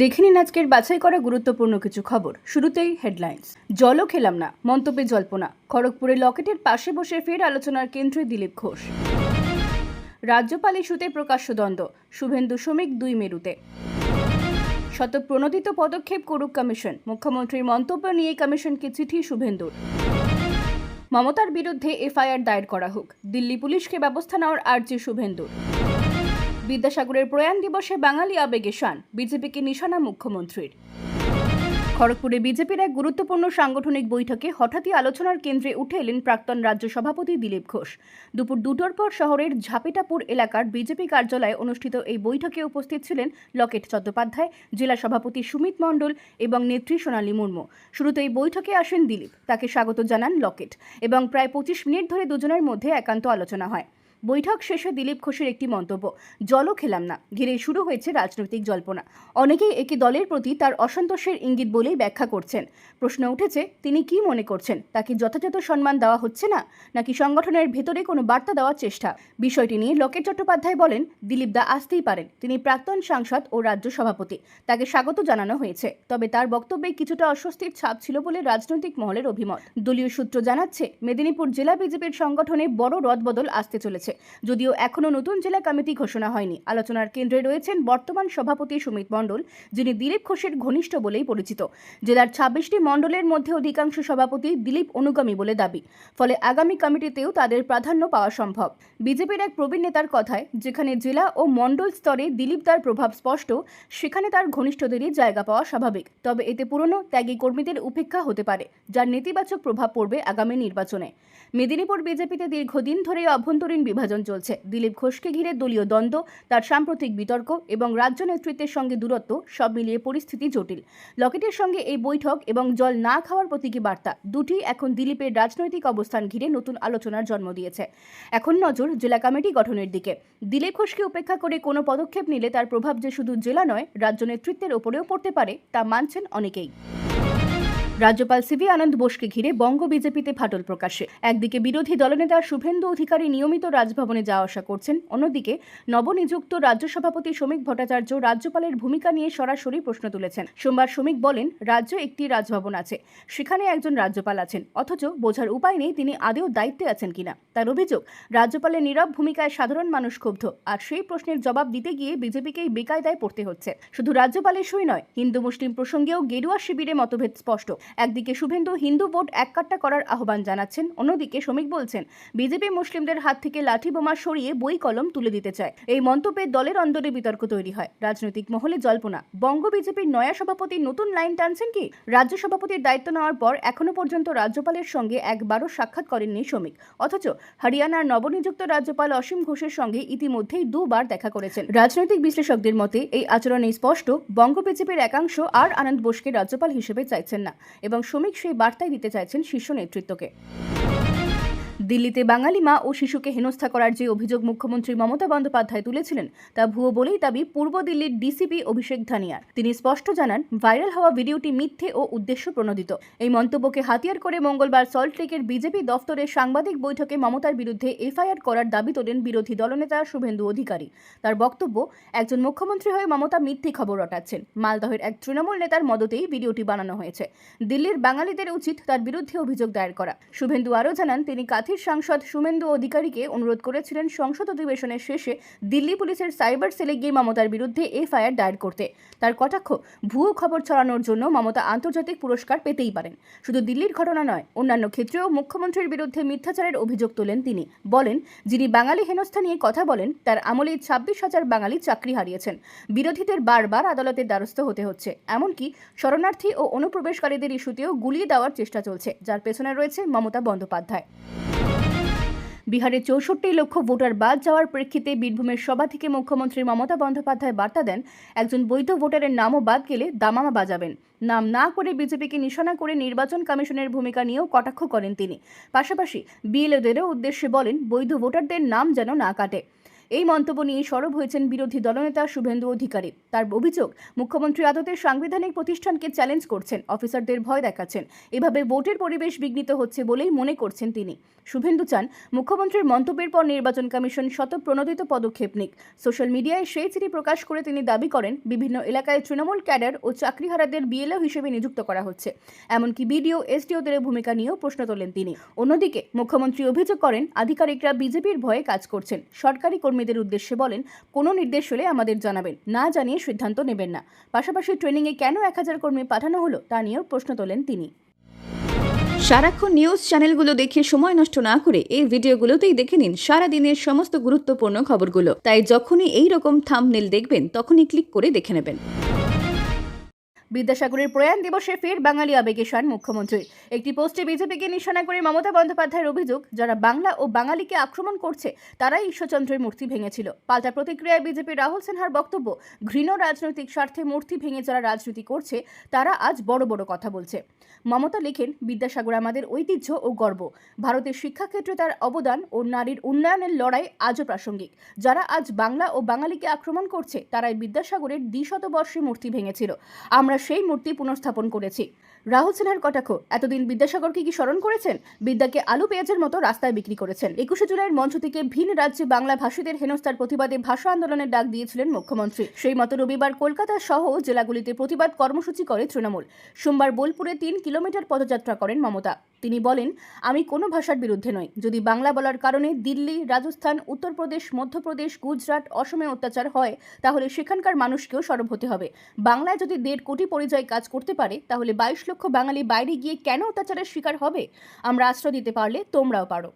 দেখে নিন আজকের বাছাই করা গুরুত্বপূর্ণ কিছু খবর। শুরুতেই হেডলাইন্স জলও খেলাম না, মন্তব্যে জল্পনা। খড়গপুরে লকেটের পাশে বসে ফের আলোচনার কেন্দ্রে দিলীপ ঘোষ। রাজ্যপাল ইস্যুতে প্রকাশ্য দ্বন্দ্ব, শুভেন্দু শ্রমিক দুই মেরুতে। শতপ্রণোদিত পদক্ষেপ করুক কমিশন, মুখ্যমন্ত্রীর মন্তব্য নিয়ে কমিশনকে চিঠি শুভেন্দুর। মমতার বিরুদ্ধে এফআইআর দায়ের করা হোক, দিল্লি পুলিশকে ব্যবস্থা নেওয়ার আর্জি শুভেন্দুর। বিদ্যাসাগরের প্রয়াণ দিবসে বাঙালি আবেগে শান। বিজেপিকে নিশানা মুখ্যমন্ত্রীর। খড়গপুরে বিজেপির এক গুরুত্বপূর্ণ সাংগঠনিক বৈঠকে হঠাৎই আলোচনার কেন্দ্রে উঠে এলেন প্রাক্তন রাজ্য সভাপতি দিলীপ ঘোষ। দুপুর দুটোর পর শহরের ঝাপিটাপুর এলাকার বিজেপি কার্যালয়ে অনুষ্ঠিত এই বৈঠকে উপস্থিত ছিলেন লকেট চট্টোপাধ্যায়, জেলা সভাপতি সুমিত মণ্ডল এবং নেত্রী সোনালী মুর্মু। শুরুতে এই বৈঠকে আসেন দিলীপ। তাকে স্বাগত জানান লকেট এবং প্রায় পঁচিশ মিনিট ধরে দুজনের মধ্যে একান্ত আলোচনা হয়। বৈঠক শেষে দিলীপ ঘোষের একটি মন্তব্য, জলও খেলাম না। ঘিরে শুরু হয়েছে রাজনৈতিক জল্পনা। অনেকেই একে দলের প্রতি তার অসন্তোষের ইঙ্গিত বলেই ব্যাখ্যা করছেন। প্রশ্ন উঠেছে, তিনি কি মনে করছেন? তাকে যথাযথ সম্মান দেওয়া হচ্ছে না? নাকি সংগঠনের ভেতরে কোনো বার্তা দেওয়ার চেষ্টা? বিষয়টি নিয়ে লকেট চট্টোপাধ্যায় বলেন, দিলীপ দা আসতেই পারেন। তিনি প্রাক্তন সাংসদ ও রাজ্য সভাপতি। তাকে স্বাগত জানানো হয়েছে। তবে তার বক্তব্যে কিছুটা অস্বস্তির ছাপ ছিল বলে রাজনৈতিক মহলের অভিমত। দলীয় সূত্র জানাচ্ছে, মেদিনীপুর জেলা বিজেপির সংগঠনে বড় রদবদল আসতে চলেছে। যদিও এখনও নতুন জেলা কমিটি ঘোষণা হয়নি। আলোচনার কেন্দ্রে রয়েছেন বর্তমান সভাপতি সুমিত মণ্ডল, যিনি দিলীপ ঘোষের ঘনিষ্ঠ বলেই পরিচিত। জেলার ছাব্বিশটি মণ্ডলের মধ্যে অধিকাংশ সভাপতি দিলীপ অনুগামী বলে দাবি। ফলে আগামী কমিটিতেও তাদের প্রাধান্য পাওয়া সম্ভব। বিজেপির এক প্রবীণ নেতার কথায়, যেখানে জেলা ও মণ্ডল স্তরে দিলীপ তার প্রভাব স্পষ্ট, সেখানে তার ঘনিষ্ঠদেরই জায়গা পাওয়া স্বাভাবিক। তবে এতে পুরনো ত্যাগী কর্মীদের উপেক্ষা হতে পারে, যার নেতিবাচক প্রভাব পড়বে আগামী নির্বাচনে। মেদিনীপুর বিজেপিতে দীর্ঘদিন ধরে অভ্যন্তরীণ বিভাজন চলছে। দিলীপ ঘোষকে ঘিরে দলীয় দ্বন্দ্ব, তার সাম্প্রতিক বিতর্ক এবং রাজ্য নেতৃত্বের সঙ্গে দূরত্ব সব মিলিয়ে পরিস্থিতি জটিল। লকেটের সঙ্গে এই বৈঠক এবং জল না খাওয়ার প্রতীকী বার্তা দুটি এখন দিলীপের রাজনৈতিক অবস্থান ঘিরে নতুন আলোচনার জন্ম দিয়েছে। এখন নজর জেলা কমিটি গঠনের দিকে। দিলীপ ঘোষকে উপেক্ষা করে কোনো পদক্ষেপ নিলে তার প্রভাব যে শুধু জেলা নয়, রাজ্য নেতৃত্বের ওপরেও পড়তে পারে তা মানছেন অনেকেই। রাজ্যপাল সিভি আনন্দ বোসকে ঘিরে বঙ্গ বিজেপিতে ফাটল প্রকাশে একদিকে বিরোধী দলনেতা শুভেন্দু অধিকারী নিয়মিত রাজভবনে যাওয়া আসা করছেন, অন্যদিকে নবনিযুক্ত রাজ্য সভাপতি শ্রমিক ভট্টাচার্য রাজ্যপালের ভূমিকা নিয়ে সরাসরি প্রশ্ন তুলেছেন। সোমবার শ্রমিক বলেন, রাজ্য একটি রাজভবন আছে, সেখানে একজন রাজ্যপাল আছেন, অথচ বোঝার উপায় নেই তিনি আদেও দায়িত্বে আছেন কিনা। তার অভিযোগ, রাজ্যপালের নীরব ভূমিকায় সাধারণ মানুষ ক্ষুব্ধ, আর সেই প্রশ্নের জবাব দিতে গিয়ে বিজেপিকেই বেকায়দায় পড়তে হচ্ছে। শুধু রাজ্যপালের সই নয় হিন্দু মুসলিম প্রসঙ্গেও গেরুয়া শিবিরে মতভেদ স্পষ্ট। একদিকে শুভেন্দু হিন্দু ভোট এককাট্টা করার আহ্বান জানাচ্ছেন, অন্যদিকে শ্রমিক বলছেন, বিজেপি মুসলিমদের হাত থেকে লাঠি বোমা সরিয়ে বই কলম তুলে দিতে চায়। এই মন্তব্যে দলের অন্দরে বিতর্ক তৈরি হয়। রাজনৈতিক মহলে জল্পনা, বঙ্গ বিজেপির নয়া সভাপতি নতুন লাইন টানছেন কি? রাজ্য সভাপতির দায়িত্ব নেওয়ার পর এখনও পর্যন্ত রাজ্যপালের সঙ্গে একবারও সাক্ষাৎ করেননি শ্রমিক। অথচ হরিয়ানার নবনিযুক্ত রাজ্যপাল অসীম ঘোষের সঙ্গে ইতিমধ্যেই দুবার দেখা করেছেন। রাজনৈতিক বিশ্লেষকদের মতে, এই আচরণে স্পষ্ট, বঙ্গ বিজেপির একাংশ আর আনন্দ বোসকে রাজ্যপাল হিসেবে চাইছেন না। এবং শ্রমিক সেই বার্তাই দিতে চাইছেন শীর্ষ নেতৃত্বকে। দিল্লিতে বাঙালি মা ও শিশুকে হেনস্থা করার যে অভিযোগ মুখ্যমন্ত্রী মমতা বন্দ্যোপাধ্যায় তুলেছিলেন, তা ভুয়ো বলেই দাবি পূর্ব দিল্লির ডিসিপি অভিষেক ধানিয়ার। তিনি স্পষ্ট জানান, ভাইরাল হওয়া ভিডিওটি মিথ্যে ও উদ্দেশ্য প্রণোদিত। এই মন্তব্যকে হাতিয়ার করে মঙ্গলবার সল্টলেকের বিজেপি দফতরের সাংবাদিক বৈঠকে মমতার বিরুদ্ধে এফআইআর করার দাবি তোলেন বিরোধী দলনেতা শুভেন্দু অধিকারী। তার বক্তব্য, একজন মুখ্যমন্ত্রী হয়ে মমতা মিথ্যে খবর রটাচ্ছেন। মালদহের এক তৃণমূল নেতার মদতেই ভিডিওটি বানানো হয়েছে। দিল্লির বাঙালিদের উচিত তার বিরুদ্ধে অভিযোগ দায়ের করা। শুভেন্দু আরও জানান, তিনি কাথির সাংসদ সুমেন্দু অধিকারীকে অনুরোধ করেছিলেন সংসদ অধিবেশনের শেষে দিল্লি পুলিশের সাইবার সেলে গিয়ে মমতার বিরুদ্ধে এফআইআর দায়ের করতে। তার কটাক্ষ, ভুয়ো খবর ছড়ানোর জন্য মমতা আন্তর্জাতিক পুরস্কার পেতেই পারেন। শুধু দিল্লির ঘটনা নয়, অন্যান্য ক্ষেত্রেও মুখ্যমন্ত্রীর বিরুদ্ধে মিথ্যাচারের অভিযোগ তোলেন তিনি। বলেন, যিনি বাঙালি হেনস্থা নিয়ে কথা বলেন, তার আমলে ছাব্বিশ হাজার বাঙালি চাকরি হারিয়েছেন। বিরোধীদের বারবার আদালতের দ্বারস্থ হতে হচ্ছে। এমনকি শরণার্থী ও অনুপ্রবেশকারীদের ইস্যুতেও গুলিয়ে দেওয়ার চেষ্টা চলছে, যার পেছনে রয়েছে মমতা বন্দ্যোপাধ্যায়। বিহারে চৌষট্টি লক্ষ ভোটার বাদ যাওয়ার প্রেক্ষিতে বীরভূমের সভা থেকে মুখ্যমন্ত্রী মমতা বন্দ্যোপাধ্যায় বার্তা দেন, একজন বৈধ ভোটারের নামও বাদ গেলে দামামা বাজাবেন। নাম না করে বিজেপিকে নিশানা করে নির্বাচন কমিশনের ভূমিকা নিয়েও কটাক্ষ করেন তিনি। পাশাপাশি বিএলওদেরও উদ্দেশ্যে বলেন, বৈধ ভোটারদের নাম যেন না কাটে। এই মন্তব্য নিয়ে সরব হয়েছেন বিরোধী দলনেতা শুভেন্দু অধিকারী। তার অভিযোগ, মুখ্যমন্ত্রী আদতের সাংবিধানিক প্রতিষ্ঠানকে চ্যালেঞ্জ করছেন, অফিসারদের ভয় দেখাচ্ছেন। এভাবে ভোটের পরিবেশ বিঘ্নিত হচ্ছে বলেই মনে করছেন তিনি। শুভেন্দু চান, মুখ্যমন্ত্রীর মন্তব্যের পর নির্বাচন কমিশন শতপ্রণোদিত পদক্ষেপ নিক। সোশ্যাল মিডিয়ায় সেই চিঠি প্রকাশ করে তিনি দাবি করেন, বিভিন্ন এলাকায় তৃণমূল ক্যাডার ও চাকরিহারাদের বিএলও হিসেবে নিযুক্ত করা হচ্ছে। এমনকি বিডিও এসডিওদের ভূমিকা নিয়েও প্রশ্ন তোলেন তিনি। অন্যদিকে, মুখ্যমন্ত্রী অভিযোগ করেন, আধিকারিকরা বিজেপির ভয়ে কাজ করছেন। সরকারি কর্মীদের উদ্দেশ্যে বলেন, কোনো নির্দেশ হলে আমাদের জানাবেন। না জানিয়ে সিদ্ধান্ত নেবেন না। পাশাপাশি ট্রেনিংয়ে কেন এক হাজার কর্মী পাঠানো হলো, তা নিয়েও প্রশ্ন তোলেন তিনি। সারাক্ষণ নিউজ চ্যানেলগুলো দেখে সময় নষ্ট না করে এই ভিডিওগুলোতেই দেখে নিন সারাদিনের সমস্ত গুরুত্বপূর্ণ খবরগুলো। তাই যখনই এই রকম থাম্বনেল দেখবেন, তখনই ক্লিক করে দেখে নেবেন। বিদ্যাসাগরের প্রয়াণ দিবসে ফের বাঙালি আবেগে শান মুখ্যমন্ত্রী। একটি পোস্টে বিজেপিকে নিশানা করে মমতা বন্দ্যোপাধ্যায়ের অভিযোগ, যারা বাংলা ও বাঙালিকে আক্রমণ করছে, তারাই ঈশ্বরচন্দ্রের মূর্তি ভেঙেছিল। পাল্টা প্রতিক্রিয়ায় বিজেপির রাহুল সিনহার বক্তব্য, ঘৃণ রাজনৈতিক স্বার্থে মূর্তি ভেঙে যারা রাজনীতি করছে, তারা আজ বড় বড় কথা বলছে। মমতা লেখেন, বিদ্যাসাগর আমাদের ঐতিহ্য ও গর্ব। ভারতের শিক্ষাক্ষেত্রে তার অবদান ও নারীর উন্নয়নের লড়াই আজও প্রাসঙ্গিক। যারা আজ বাংলা ও বাঙালিকে আক্রমণ করছে, তারাই বিদ্যাসাগরের দ্বিশতবর্ষে মূর্তি ভেঙেছিল। আমরা সেই মূর্তি পুনঃস্থাপন করেছি। রাহুল সিনহার কটাক্ষ, এতদিন বিদ্যাসাগরকে কি স্মরণ করেছেন? বিদ্যাকে আলু পেঁয়াজের মতো রাস্তায় বিক্রি করেছেন। একুশে জুলাইয়ের মঞ্চ থেকে ভিন রাজ্যে বাংলা ভাষীদের হেনস্থার প্রতিবাদে ভাষা আন্দোলনের ডাক দিয়েছিলেন মুখ্যমন্ত্রী। সেই মতো রবিবার কলকাতা সহ জেলাগুলিতে প্রতিবাদ কর্মসূচি করে তৃণমূল। সোমবার বোলপুরে তিন কিলোমিটার পদযাত্রা করেন মমতা। তিনি বলেন, আমি কোনো ভাষার বিরুদ্ধে নই। যদি বাংলা বলার কারণে দিল্লি, রাজস্থান, উত্তরপ্রদেশ, মধ্যপ্রদেশ, গুজরাট, অসমে অত্যাচার হয়, তাহলে সেখানকার মানুষকেও সরব হতে হবে। বাংলায় যদি দেড় কোটি পরিচয় কাজ করতে পারে, তাহলে বাইশ লক্ষ বাঙালি বাইরে গিয়ে কেন অত্যাচারের শিকার হবে? আমরা আশ্রয় দিতে পারলে তোমরাও পারো।